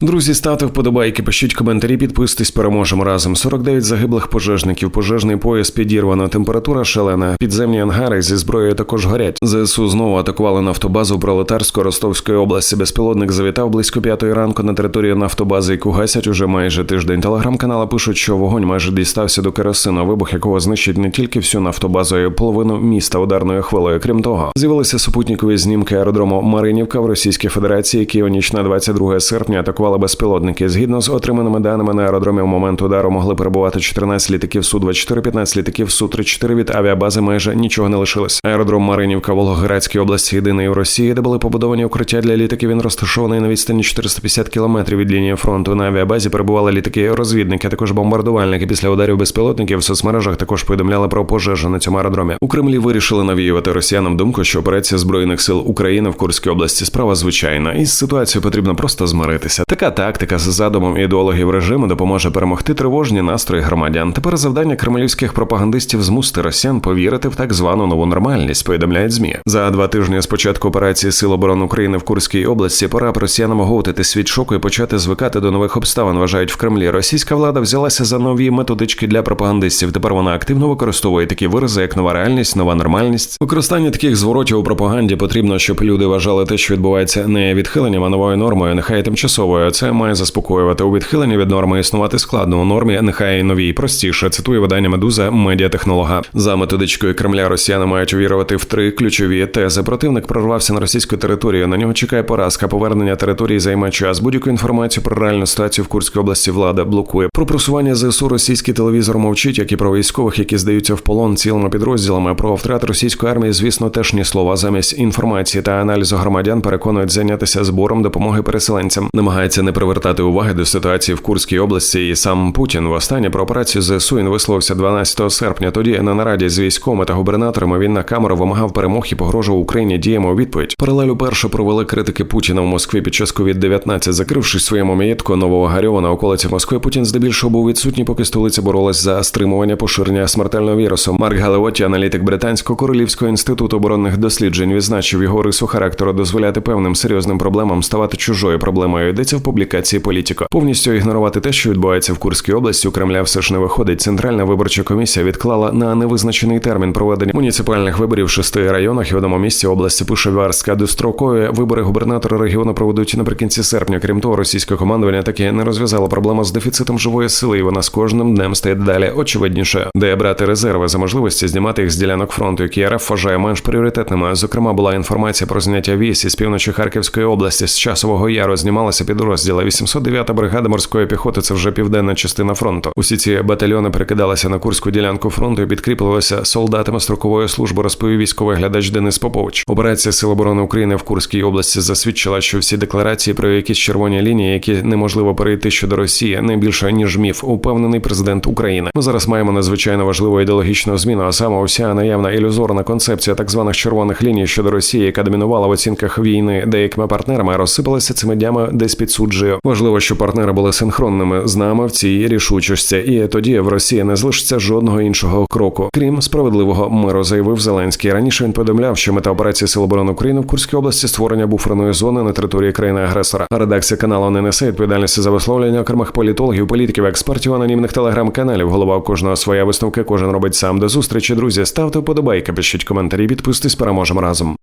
Друзі, ставте вподобайки, пишіть коментарі, підписуйтесь, переможемо разом. 49 загиблих пожежників, пожежний пояс підірвано, температура шалена, підземні ангари зі зброєю також горять. ЗСУ знову атакували нафтобазу пролетарську Ростовської області. Безпілотник завітав близько п'ятої ранку на територію нафтобази, яку гасять уже майже тиждень. Телеграм-канали пишуть, що вогонь майже дістався до керосину, вибух якого знищить не тільки всю нафтобазу, а й половину міста ударною хвилею. Крім того, з'явилися супутникові знімки аеродрому Маринівка в Російській Федерації, який у ніч на 22 серпня атакували безпілотники. Згідно з отриманими даними на аеродромі, в момент удару могли перебувати 14 літаків су 24 15 літаків су 34 від авіабази. Майже нічого не лишилось. Аеродром Маринівка в Волгоградській області єдиний у Росії, де були побудовані укриття для літаків. Він розташований на відстані 450 кілометрів від лінії фронту. На авіабазі перебували літаки розвідники, а також бомбардувальники. Після ударів безпілотників в соцмережах також повідомляли про пожежу на цьому аеродромі. У Кремлі вирішили навіювати росіянам думку, що операція збройних сил України в Курській області справа звичайна, і з ситуацією потрібно просто змиритися. Така тактика з задумом ідеологів режиму допоможе перемогти тривожні настрої громадян. Тепер завдання кремлівських пропагандистів змусити росіян повірити в так звану нову нормальність. Повідомляють змі за два тижні з початку операції Сил оборони України в Курській області. Пора б росіянам оговтити світ шоку і почати звикати до нових обставин. Вважають в Кремлі. Російська влада взялася за нові методички для пропагандистів. Тепер вона активно використовує такі вирази, як нова реальність, нова нормальність. Використання таких зворотів у пропаганді потрібно, щоб люди вважали те, що відбувається не відхиленням, а новою нормою, нехай тимчасовою. Це має заспокоювати у відхиленні від норми існувати складно. У нормі нехай новій простіше. Цитує видання Медуза медіатехнолога. За методичкою Кремля Росіяни мають увірувати в три ключові тези. Противник прорвався на російську територію. На нього чекає поразка. Повернення території займе час. Будь-яку інформацію про реальну ситуацію в Курській області влада блокує. Про просування ЗСУ російський телевізор мовчить, як і про військових, які здаються в полон цілими підрозділами. Про втрат російської армії, звісно, теж ні слова. Замість інформації та аналізу громадян переконують зайнятися збором допомоги переселенцям. Намагається не привертати уваги до ситуації в Курській області. І сам Путін востаннє про операцію ЗСУ він висловився 12 серпня. Тоді на нараді з військовими та губернаторами він на камеру вимагав перемог і погрожував Україні діями у відповідь. Паралель уперше провели критики Путіна в Москві під час covid 19 закрившись своєму маєтку нового Гарьова на околиці Москви. Путін здебільшого був відсутній, поки столиця боролась за стримування поширення смертельного вірусу. Марк Галеоті, аналітик британського королівського інституту оборонних досліджень, відзначив його рису характеру дозволяти певним серйозним проблемам ставати чужою проблемою. Йдеться в публікації політико. Повністю ігнорувати те, що відбувається в Курській області, у Кремля все ж не виходить. Центральна виборча комісія відклала на невизначений термін проведення муніципальних виборів в шести районах і одному місці області. Пише Варська дострокові вибори губернатора регіону проведуть наприкінці серпня. Крім того, російське командування таки не розв'язало проблему з дефіцитом живої сили, і вона з кожним днем стає далі очевидніше, де брати резерви за можливості знімати їх з ділянок фронту, які РФ вважає менш пріоритетними. Зокрема, була інформація про зняття військ із півночі Харківської області з часового яру знімалася знімалися підрозділи 809-та бригада морської піхоти. Це вже південна частина фронту. Усі ці батальйони перекидалися на курську ділянку фронту і підкріплювалися солдатами строкової служби. Розповів військовий глядач Денис Попович. Операція Сил оборони України в Курській області засвідчила, що всі декларації про якісь червоні лінії, які неможливо перейти щодо Росії, не більше ніж міф, упевнений президент України. Ми зараз маємо надзвичайно важливу ідеологічну зміну, а саме уся наявна ілюзорна концепція так званих червоних ліній щодо Росії, яка домінувала в оцінках війни деякими партнерами, розсипалася цими днями десь під суджею. Важливо, що партнери були синхронними з нами в цій рішучості, і тоді в Росії не залишиться жодного іншого кроку, крім справедливого миру, заявив Зеленський. Раніше він повідомляв, що мета операції Сил оборони України в Курській області створення буферної зони на території країни-агресора. Редакція каналу не несе відповідальності за висловлення окремих політологів, політиків, експертів, анонімних телеграм-каналів. Голова у кожного своя висновка, кожен робить сам. До зустрічі, друзі. Ставте вподобайки, пишіть коментарі, підписуйтесь, переможемо разом.